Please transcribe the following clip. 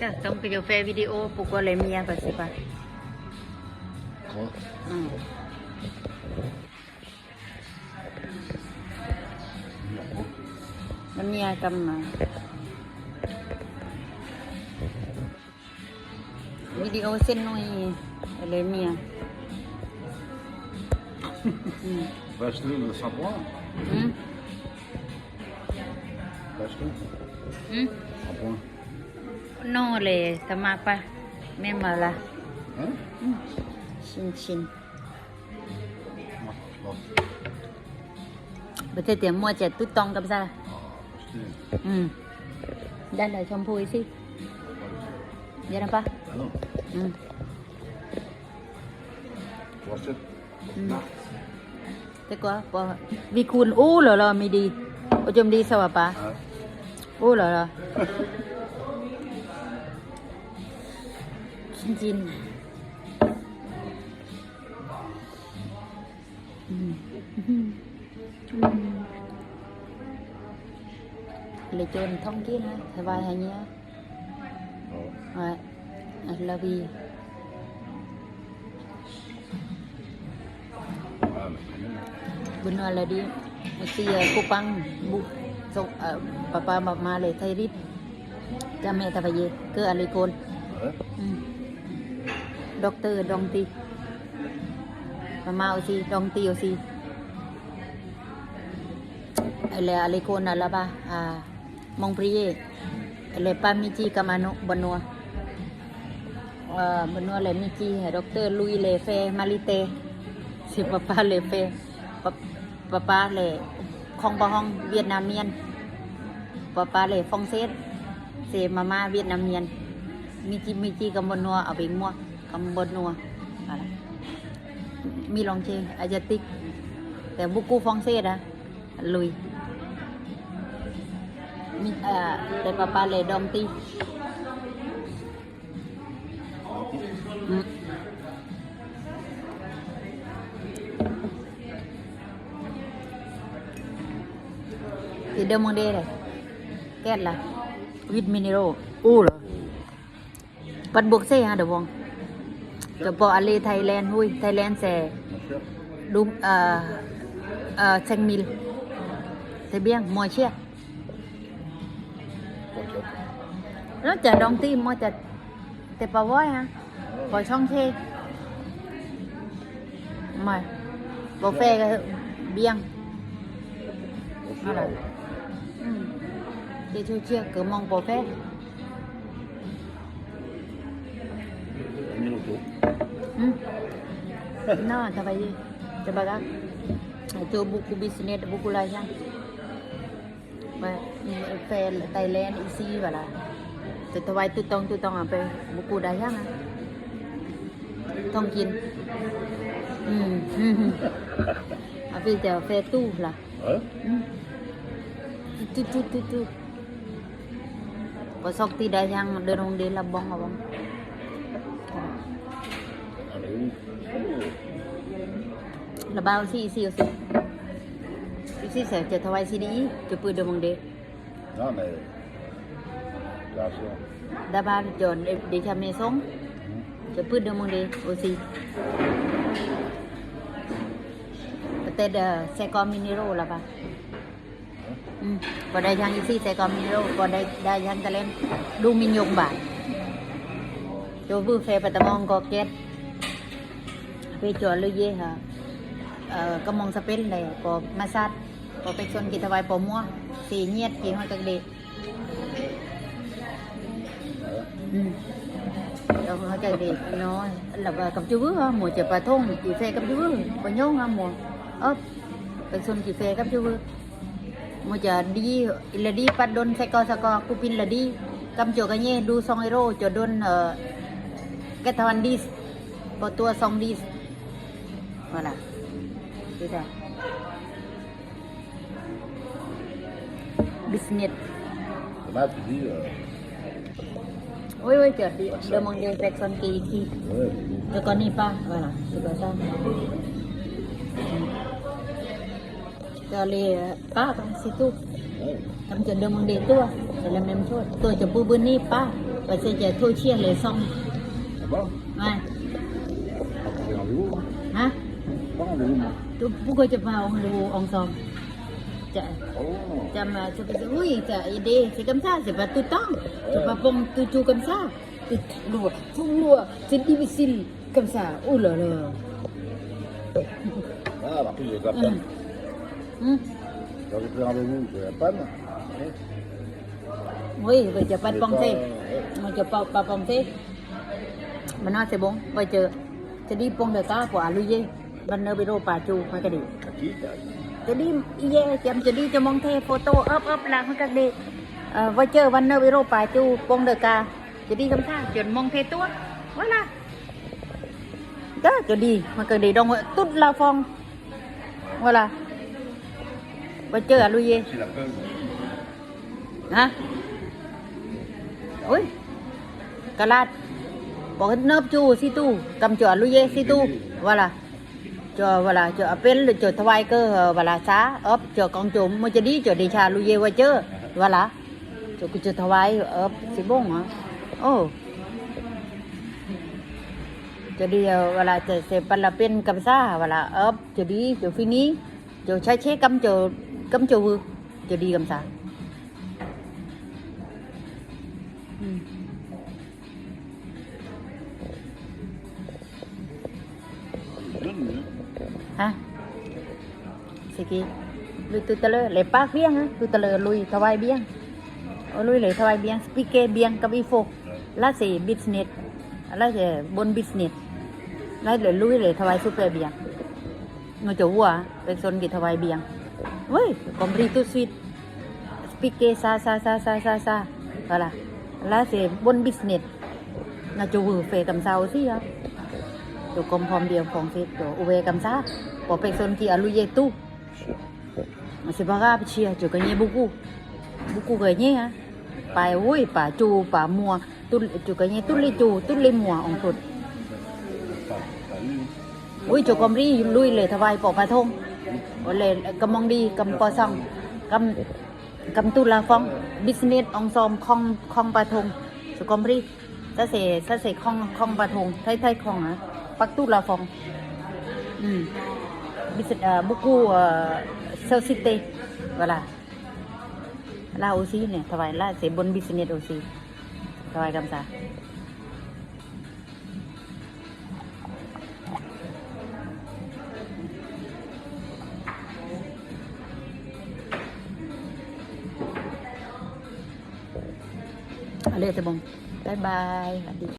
จ้ะต้องไปอยู่แฟวิดีโอปลกวเลยเมียก่อนสิปะขออมมันเมียกำมาวิดีโอเส้นนุ่ยเลยเมีย Vacheline le savoir v a c h า l i n e h u น o เลยสมัคปะไม่มาละชินชินประเทศเตียมัวเจ็ดตุ๊ดตองกับซะอืมได้เลยชมพูสิเยอะนะปะอืมคุณอู้เหรอเรา u lò lò mì đi ô chôm ส i s ปะอู้เหรอ Ừ. thông จิ้มเลยจนท่องกินนะสบายอย่างเงี้ย Right. I love you. Benar lah dia. Mesti ya kupang bu so, uh, papa mama le thai rít. Cha mẹ ta phải về, cứ ali côn. Ừ. ด็อกเตอร์ดองตีมาเมาสิดองตีโสิอะไรอะไรคนอะไรบ้างอ่ามองพรีเออะไรป้ามิจิกามานุบนัวเอ่อบนัวอะไรมิจิเฮด็อกเตอร์ลุยเลเฟมาลิเตสิป้าป้าเลเฟป้าป้าป้าเลคองปองเวียดนามเมียนป้าป้าเลฟองเซสเซมาม่าเวียดนามเมียน มิจิมิจิกามานัวเอาไปมั่ว Cambodia voilà. mi lòng chê asiatic แต่บุกูฟองเซ่อะลุยมีอ่าแต่ปาปาเลดอมตีอีเดมองเดเลยแก้ละวิตมินิโรอู้เหรอปัดบวกเซ่ฮะเดี๋ยววงจ The b อะไรไทยแลนด์หุ้ย Thailand แซ่ดูเอ่อเอ่อเชงมิลเทเบียงมอเชียแล้วจะดองตีมอจะแต่ปะว้อยฮะปอช่องเทมาบอเฟ่ก็เบียงอะไรเจ้าเชี่ยเกือมองบอเฟ่ ना आता पाहिजे ते बघा तो बुकू बिस्नेट बुकुलाच्या Thailand isi wala. Tụi tao vai tụi tông tụi tông à pe buku dah yang à. Tông kin. Hmm. À bây giờ phe tu là. Tu tu tu tu. Pasok ti dah yang derong dia labong abang. ลบ้าซีซีีอสิบสีเสร็จจะทวายซีดีจะปืนเดิมงเดนั่นเลยดาบานจนเดชามีสงจะปืนเดิมงเดโอซีประเทศเซกอมินิโรล่ะปะอืมก็ได้ยังอีซี่เซกอมินิโรก็ได้ได้ยังจะเล่นดูมินยงบาทโจฟูเฟ่ปตมองก็เก็ต Pecho lu ye ha. Ka mong sa pen này có massage có pe chon kita vai po mua. Si nhiệt ki hoi các đệ. Ừ. Đâu hoi các đệ nó là cầm chú ha mùa chợ bà thôn chị phê cầm chú bà nhông ha mùa. Ớp. Pe chon chị phê cầm chú mùa chợ đi là đi bắt đôn xe co xe co cupin là đi cầm chỗ cái nhé đu song euro chỗ đôn cái thằng đi có tua song đi Voilà. Vâng Thế rồi. Biscuit. Là, vâng ờ, tu dis. Euh... Oui, oui, tu as dit, demander aux personnes qui, qui ouais. ne connaissent pas. Voilà, c'est comme ça. Cho les pas, c'est tout. Comme tu demander toi, c'est la même chose. Toi, tu peux venir pas, parce que tu as trop chier les sons. Ah bon? Ouais. Hả? ตู้ผู้คนจะมาองดูองซอมจะจะมาจะไปจะอุ้ยจะยดีสิกำซ่าสิบาตุต้องจะมาปงตุ้จูกำซ่าตุ้ลัวทุ่งลัวสินอีวิสินกำซ่าอุ้ยเหรอเลยน่ารักที่สุดครับผมเราจะไปเอาไปมื่งเสือปั้นอ่ะเฮ้ยไปจะไปปองเซ่มันจะปอปปองเซ่มันน่าเสียบงไปเจอจะดีปองเดี๋ยวตาผัาลุยเย่บันเนอร์ไปโรปาจูคัยกระดิจะดิีเย่เจีมจะดีจะมองเทโฟโต้อัพอัพหลังมันกรดิเอ่อว่เจอวันเนอร์ไปโรปาจูปงเดกาจะดีคำท่าจนมองเทตัวว่าละก็จะดีมันกระดีดองตุ๊ดลาฟอง ว่าละว่เจอลุยเย่ฮะอุ้ยกะลาดบอกเนิบจูซิตู้กำจอดลุยเย่ซิตูว่าล่ะ cho và là cho bên là cho thay cơ và là xá ấp cho con chúng mới cho đi cho đi xa lui về qua chứ và là cho cái cho thay ấp xí bông hả ô cho đi và là cho sẽ bắt là bên cầm xa và là ấp cho đi cho phi ní cho trái chế cầm cho cầm cho vừa cho đi cầm xa กี้ลุยตุตะเลยเหลปากเบี้ยงฮะตุตะเลยลุยทวายเบี้ยงลุยเหลทวายเบี้ยงสปิเกเบี้ยงกับอีโฟลลาสีบิสเนสลาสีบนบิสเนสล่าเหลลุยเหลทวายซูเปอร์เบี้ยงโนจะวัวเป็นโซนกีทวายเบี้ยงเว้ย คอมบิตุสวิตสปิเกซาซาซาซาซาซาอะไรลาสีบนบิสเนสน่าจะวัวเฟ่กับเซาสิครับตัวกลมพร้อมเดียวของเซตัวอุเวกำซาบอกเป็กโซนกีอลุเยตุมันสิบากาไปเชียจุกันเยบุกูบุกูกันเยฮะไปอุ้ยป่าจู ป่ามัวตุจุกันเยตุลิจู ตุลิมัวองสุดอุ้ยจุกอมรีลุยเลยทวายปอกปลาทงโอเลยกำมองดีกำปอซองกำกำตุลาฟองบิสเนสองซอมคองคองปลาทงจุกอมรีซะเสซะเสคองคองปลาทงไทยไทยคองอ่ะปักตุลาฟอง อืม beaucoup société. Voilà. Là aussi, ne, travail là, c'est bon business aussi. Travail comme ça. Allez, c'est bon. Bye bye.